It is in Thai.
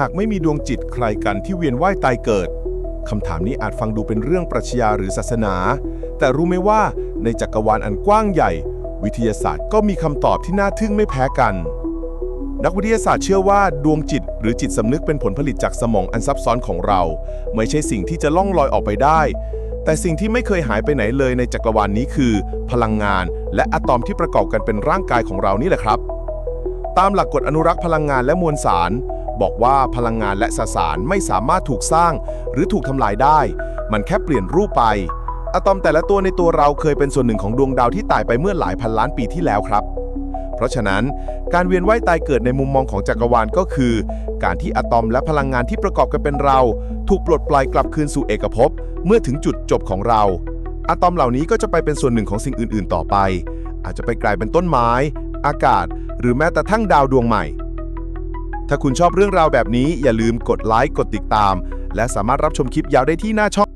หากไม่มีดวงจิตใครกันที่เวียนว่ายตายเกิดคำถามนี้อาจฟังดูเป็นเรื่องปรัชญาหรือศาสนา แต่รู้ไหมว่าในจักรวาลอันกว้างใหญ่ วิทยาศาสตร์ก็มีคำตอบที่น่าทึ่งไม่แพ้กัน นักวิทยาศาสตร์เชื่อว่าดวงจิตหรือจิตสำนึกเป็นผลผลิตจากสมองอันซับซ้อนของเรา ไม่ใช่สิ่งที่จะล่องลอยออกไปได้ แต่สิ่งที่ไม่เคยหายไปไหนเลยในจักรวาลนี้คือ พลังงาน และอะตอมที่ประกอบกันเป็นร่างกายของเรานี่แหละครับ ตามหลักกฎอนุรักษ์พลังงานและมวลสาร บอกว่าพลังงานและสสารไม่สามารถถูกสร้าง หรือถูกทำลายได้ มันแค่เปลี่ยนรูปไป อะตอมแต่ละตัวในตัวเราเคยเป็นส่วนหนึ่งของดวงดาวที่ตายไปเมื่อหลายพันล้านปีที่แล้วครับ เพราะฉะนั้น การเวียนว่ายตายเกิดในมุมมองของจักรวาลก็คือ การที่อะตอมและพลังงานที่ประกอบกันเป็นเรา ถูกปลดปล่อยกลับคืนสู่เอกภพ เมื่อถึงจุดจบของเรา อะตอมเหล่านี้ก็จะไปเป็นส่วนหนึ่งของสิ่งอื่น ๆ ต่อไป อาจจะไปกลายเป็นต้นไม้ อากาศ หรือแม้แต่ทั้งดาวดวงใหม่ ถ้าคุณชอบเรื่องราวแบบนี้อย่าลืมกดไลค์กดติดตาม และสามารถรับชมคลิปยาวได้ที่หน้าช่อง